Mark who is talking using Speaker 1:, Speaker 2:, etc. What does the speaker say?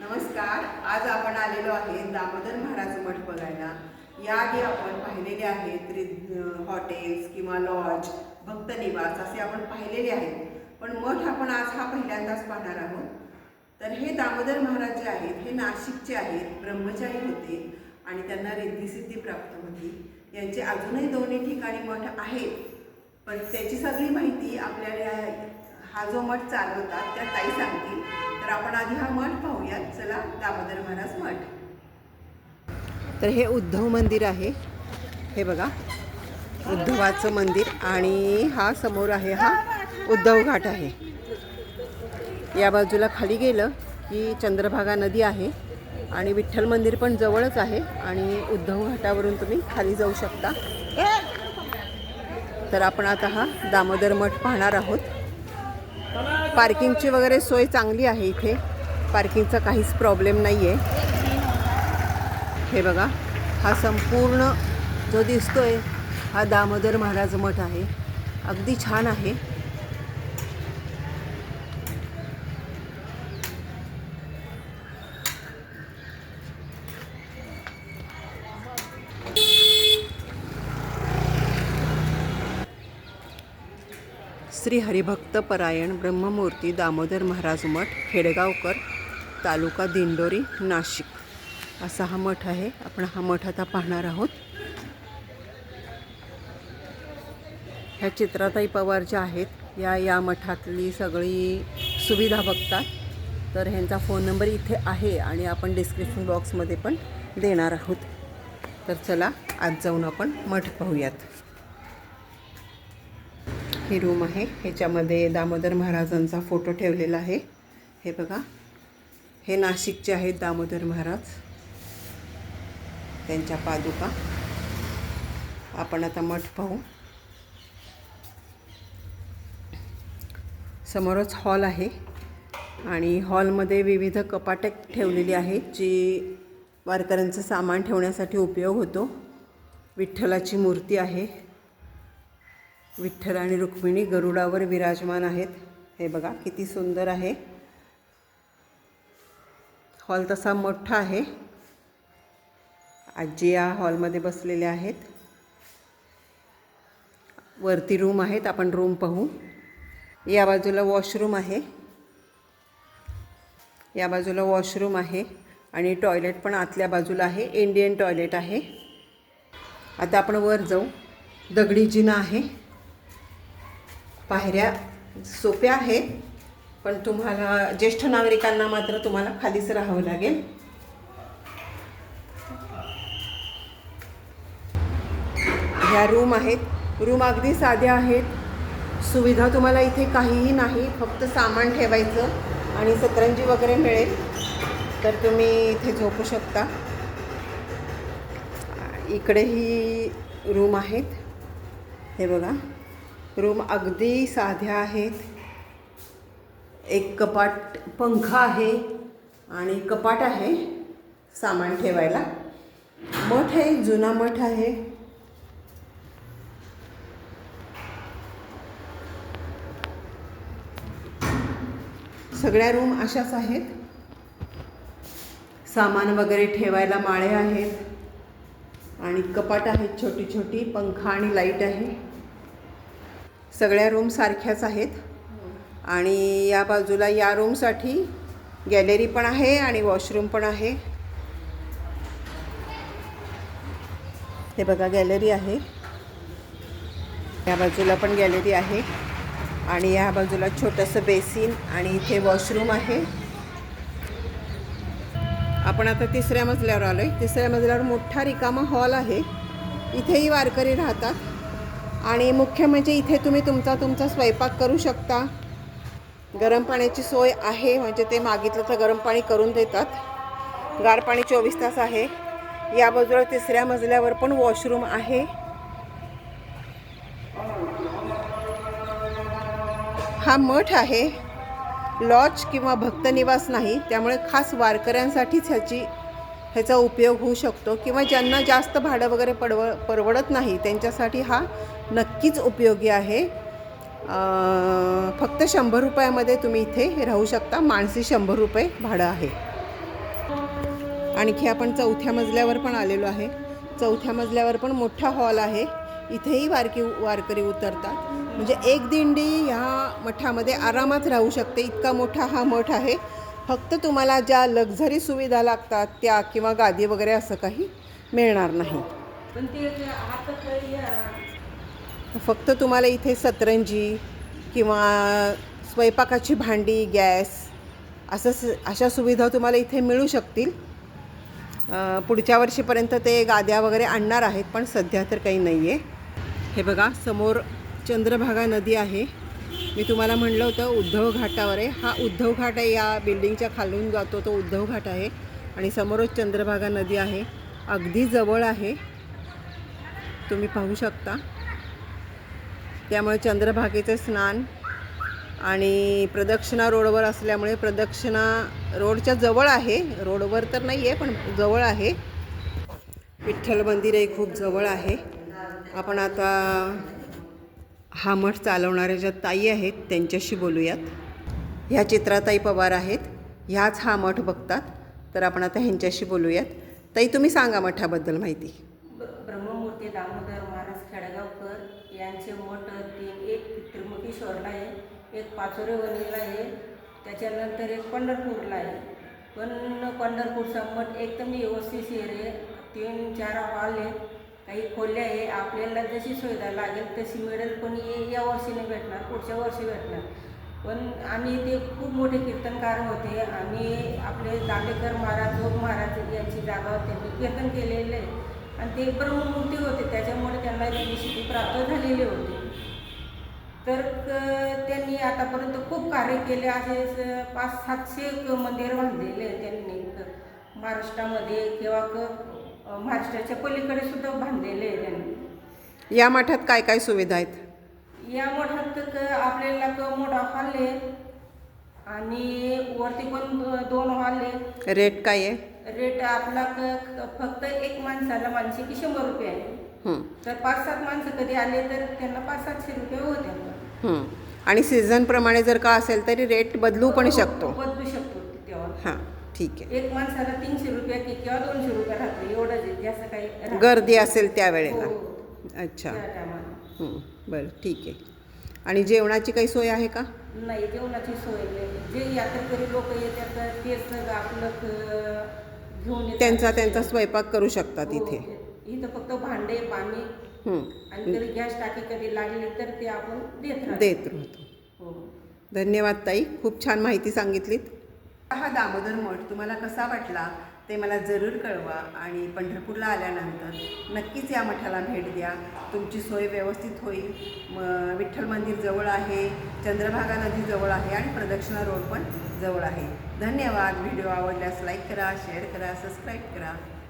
Speaker 1: नमस्कार आज आपण आलेलो आहे दामोदर महाराज मठ बघायला. याआधी आपण पाहिलेले आहेत रि- हॉटेल्स किंवा लॉज भक्त निवास असे आपण पाहिलेले आहेत. पण मठ आपण आज हा पहिल्यांदाच पाहणार आहोत. तर हे दामोदर महाराज जे आहेत हे नाशिकचे आहेत ब्रह्मचारी होते आणि त्यांना रिद्धिसिद्धी प्राप्त होती. यांचे अजूनही दोन्ही ठिकाणी मठ आहेत. पण त्याची सगळी माहिती आपल्याला हा जो मठ चालवतात त्या ताई सांगतील. तर आपण आधी हा मठ पाहूयात. चला दामोदर महाराज मठ. तर हे उद्धव मंदिर आहे. हे बघा उद्धवाचं मंदिर आणि हा समोर आहे हा उद्धव घाट आहे. या बाजूला खाली गेलं की चंद्रभागा नदी आहे आणि विठ्ठल मंदिर पण जवळच आहे आणि उद्धव घाटावरून तुम्ही खाली जाऊ शकता. तर आपण आता हा दामोदर मठ पाहणार आहोत. पार्किंगची वगैरे सोय चांगली आहे इथे. पार्किंगचा काहीच प्रॉब्लेम नाही आहे हे बघा हा संपूर्ण जो दिसतोय हा दामोदर महाराज मठ आहे. अगदी छान आहे. श्री हरिभक्त परायण ब्रह्ममूर्ती दामोदर महाराज मठ खेडगावकर तालुका दिंडोरी नाशिक. असा हा मठ आहे. आपण हा मठ आता पाहणार आहोत. ह्या चित्राताई पवार ज्या आहेत या या मठातली सगळी सुविधा बघतात. तर ह्यांचा फोन नंबर इथे आहे आणि आपण डिस्क्रिप्शन बॉक्समध्ये पण देणार आहोत. तर चला आज जाऊन आपण मठ पाहूयात. ही रूम आहे. ह्याच्यामध्ये दामोदर महाराजांचा फोटो ठेवलेला आहे. हे बघा. हे नाशिकचे आहेत दामोदर महाराज. त्यांच्या पादुका. आपण आता मठ पाहू. समोरच हॉल आहे. आणि हॉलमध्ये विविध कपाटे ठेवलेली आहेत जी वारकऱ्यांचं सामान ठेवण्यासाठी उपयोग होतो. विठ्ठलाची मूर्ती आहे. विठ्ठल आणि रुक्मिणी गरुडावर विराजमान आहेत. हे बघा किती सुंदर आहे. हॉल तसा मोठा आहे. आजी या हॉलमध्ये बसलेल्या आहेत. वरती रूम आहेत आपण रूम पाहू. या बाजूला वॉशरूम आहे. या बाजूला वॉशरूम आहे आणि टॉयलेट पण आतल्या बाजूला आहे. इंडियन टॉयलेट आहे. आता आपण वर जाऊ. दगडी जिना आहे. पायऱ्या सोप्या आहेत पण तुम्हाला ज्येष्ठ नागरिकांना मात्र तुम्हाला खालीच राहावं लागेल. ह्या रूम आहेत. रूम अगदी साध्या आहेत. सुविधा तुम्हाला इथे काहीही नाही फक्त सामान ठेवायचं आणि सतरंजी वगैरे मिळेल. तर तुम्ही इथे झोपू शकता. इकडे ही रूम आहेत. हे बघा. रूम अगदी साध्या आहेत. एक कपाट पंखा आहे आणि कपाट आहे सामान ठेवायला. मठ आहे जुना मठ आहे. सगळ्या रूम अशाच आहेत. सामान वगैरे ठेवायला माळे आहेत. आणि कपाट आहेत छोटी छोटी पंखा आणि लाइट आहे. सगळ्या रूम सारख्याच आहेत. आणि या बाजूला या रूमसाठी गॅलरी पण आहे आणि वॉशरूम पण आहे. हे बघा गॅलरी आहे. या बाजूला पण गॅलरी आहे. आणि या बाजूला छोटंसं बेसिन आणि इथे वॉशरूम आहे. आपण आता तिसऱ्या मजल्यावर आलो आहे तिसऱ्या मजल्यावर मोठा रिकामा हॉल आहे. इथेही वारकरी राहतात. आणि मुख्य म्हणजे इथे तुम्ही तुमचा तुमचा स्वयंपाक करू शकता. गरम पाण्याची सोय आहे म्हणजे ते मागितलं तर गरम पाणी करून देतात. गार पाणी चोवीस तास आहे. या बाजूला तिसऱ्या मजल्यावर पण वॉशरूम आहे. हा मठ आहे. लॉज किंवा भक्तनिवास नाही त्यामुळे खास वारकऱ्यांसाठीच ह्याची ह्याचा उपयोग होऊ शकतो किंवा ज्यांना जास्त भाडं वगैरे पडव परवडत नाही त्यांच्यासाठी हा नक्कीच उपयोगी आहे. फक्त शंभर रुपयामध्ये तुम्ही इथे राहू शकता. माणसी शंभर रुपये भाडं आहे. आणखी आपण चौथ्या मजल्यावर पण आलेलो आहे. चौथ्या मजल्यावर पण मोठा हॉल आहे. इथेही वारकी वारकरी उतरतात. म्हणजे एक दिंडी ह्या मठामध्ये आरामात राहू शकते. इतका मोठा हा मठ आहे. फक्त तुम्हाला ज्या लक्झरी सुविधा लागतात त्या किंवा गादी वगैरे असं काही मिळणार नाही. फक्त तुम्हाला इथे सतरंजी किंवा स्वयंपाकाची भांडी गॅस असं स अशा सुविधा तुम्हाला इथे मिळू शकतील. पुढच्या वर्षीपर्यंत ते गाद्या वगैरे आणणार आहेत पण सध्या तर काही नाही आहे हे बघा समोर चंद्रभागा नदी आहे. मी तुम्हाला म्हणलं होतं उद्धव घाटावर आहे. हा उद्धव घाट आहे या बिल्डिंगच्या खालून जातो तो उद्धव घाट आहे. आणि समोरच चंद्रभागा नदी आहे. अगदी जवळ आहे. तुम्ही पाहू शकता. त्यामुळे चंद्रभागेचे स्नान आणि प्रदक्षिणा रोडवर असल्यामुळे प्रदक्षिणा रोडच्या जवळ आहे. रोडवर तर नाही आहे पण जवळ आहे. विठ्ठल मंदिरही खूप जवळ आहे. आपण आता हा मठ चालवणाऱ्या ज्या ताई आहेत त्यांच्याशी बोलूयात. ह्या चित्राताई पवार आहेत. ह्याच हा मठ बघतात. तर आपण आता ह्यांच्याशी बोलूयात. ताई तुम्ही सांगा मठाबद्दल माहिती.
Speaker 2: ब- ब्रह्ममूर्ती दामोदर महाराज खेडगावकर यांचे मठ तीन एक त्र्यंबकेश्वरला आहे एक पाचोरेवणीला आहे त्याच्यानंतर एक पंढरपूरला आहे. पण पंढरपूरचा मठ एकदम व्यवस्थिशीर आहे. तीन चार हॉल आहे काही खोल्या आहे आपल्याला जशी सुविधा लागेल तशी मिळेल पण ये या वर्षी नाही भेटणार पुढच्या वर्षी भेटणार. पण आम्ही ते खूप मोठे कीर्तनकार होते. आम्ही आपले दांडेकर महाराज जोग महाराज यांची जागा त्यांनी कीर्तन केलेले आहे. आणि ते ब्रह्ममूर्ती होते त्याच्यामुळे त्यांना शिती प्राप्त झालेली होती. तर क- त्यांनी आतापर्यंत खूप कार्य केले. असे पाच सातशे मंदिर बांधलेले त्यांनी. महाराष्ट्रामध्ये किंवा क महाराष्ट्राच्या पलीकडे सुद्धा बांधलेले आहे त्यांनी.
Speaker 1: या मठात काय काय सुविधा आहेत?
Speaker 2: या मठात क- आपल्याला क मोठा हॉल आहे आणि वरती पण दोन हॉल आहे.
Speaker 1: रेट काय आहे?
Speaker 2: रेट आपला क क- फक्त एक माणसाला मानसिकी शंभर रुपये आहे. तर पाच सात माणसं कधी आले तर त्यांना पाच सातशे रुपये होते.
Speaker 1: आणि सीझनप्रमाणे जर का असेल तरी रेट बदलू पण शकतो.
Speaker 2: बदलू शकतो तेव्हा.
Speaker 1: हां. ठीक आहे.
Speaker 2: एक माणसाला तीनशे रुपये कि- किंवा दोनशे रुपये राहतो एवढंच आहे, जास्त काही राहत
Speaker 1: गर्दी असेल त्या
Speaker 2: नाही.
Speaker 1: वेळेला
Speaker 2: हो.
Speaker 1: अच्छा.
Speaker 2: त्या टायमाला.
Speaker 1: हं, बरं ठीक आहे. आणि जेवणाची काही सोय आहे का?
Speaker 2: नाही जेवणाची सोय नाही. जे यात्रेकरी लोक येतात तर तेच सगळं आपलं क- घेऊन येतात.
Speaker 1: त्यांचा त्यांचा स्वयंपाक करू शकतात
Speaker 2: हो,
Speaker 1: इथे.
Speaker 2: इथं फक्त भांडे पाणी
Speaker 1: हं,
Speaker 2: आणि कधी गॅस टाकी कधी लागली तर ते आपण देत राहतो.
Speaker 1: देत राहतो.
Speaker 2: हो.
Speaker 1: धन्यवाद ताई खूप छान माहिती सांगितलीत. हा दामोदर मठ तुम्हाला कसा वाटला ते मला जरूर कळवा आणि पंढरपूरला आल्यानंतर नक्कीच या मठाला भेट द्या. तुमची सोय व्यवस्थित होईल. म विठ्ठल मंदिर जवळ आहे चंद्रभागा नदी जवळ आहे आणि प्रदक्षिणा रोड पण जवळ आहे. धन्यवाद. व्हिडिओ आवडल्यास लाईक करा शेअर करा सबस्क्राईब करा.